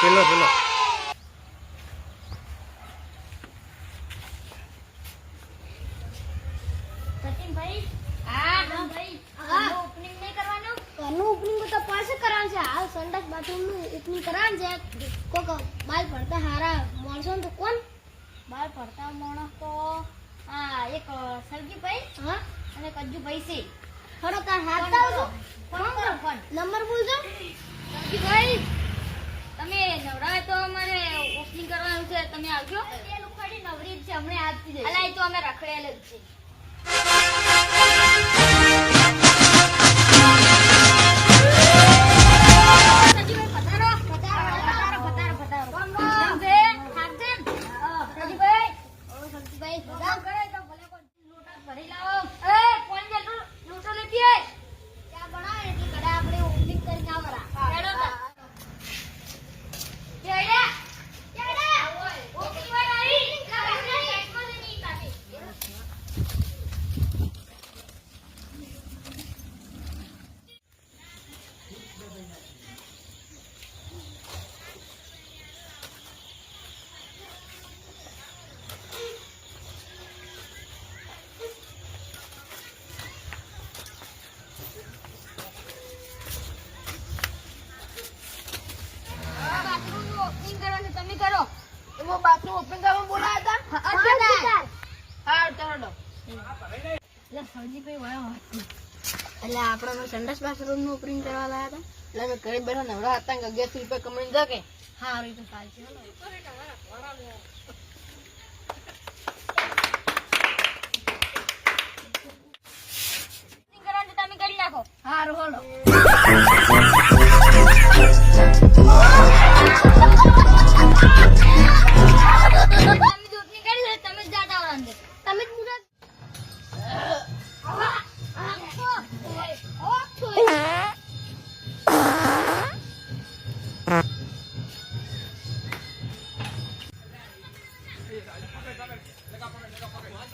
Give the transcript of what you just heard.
પેલો પેલો. સચિનભાઈ હા ભાઈ હા. ઓપનિંગ નહીં કરવાનું? ઘરનું ઓપનિંગ તો પાસે કરવાનું છે. હાલ સંડાસ બાથરૂમનું ઓપનિંગ કરવાનું છે. કોક બાલ પડતા હારા માણસો ને તો કોણ? બાર પડતા માણસ તો આ એક સરજીભાઈ હા અને કજ્જુભાઈ છે. થોડો તાર હાથ ફોન કરો ફોન કરો ફોન. નંબર બોલજો. સરજીભાઈ તમે નવરા તો અમારે ઓપનિંગ કરવાનું છે તમે આવજો નવરી હમણાં આપતી અલા એ તો અમે રખડેલ જ છે. બાથરૂમ ઓપનિંગ કરવા બોલાયા હતા? હા. હા ચાલો એટલે સરજીભાઈ વાળા એટલે આપણે સંડાસ બાથરૂમનું ઓપનિંગ કરવા લાયા હતા. એટલે અમે ઘરે બેઠા નવરા હતા કે અગિયારસો રૂપિયા કમાઈને જકે હા આવી તો ચાલશે તો હારું હોલો. ¡Vamos! ¡Vamos! ¡Vamos! ¡Vamos! ¡Vamos! ¡Vamos! ¡Vamos! ¡Vamos! ¡Vamos! ¡Vamos! ¡Vamos! ¡Vamos! ¡Vamos! ¡Vamos! ¡Vamos! ¡Vamos! ¡Vamos!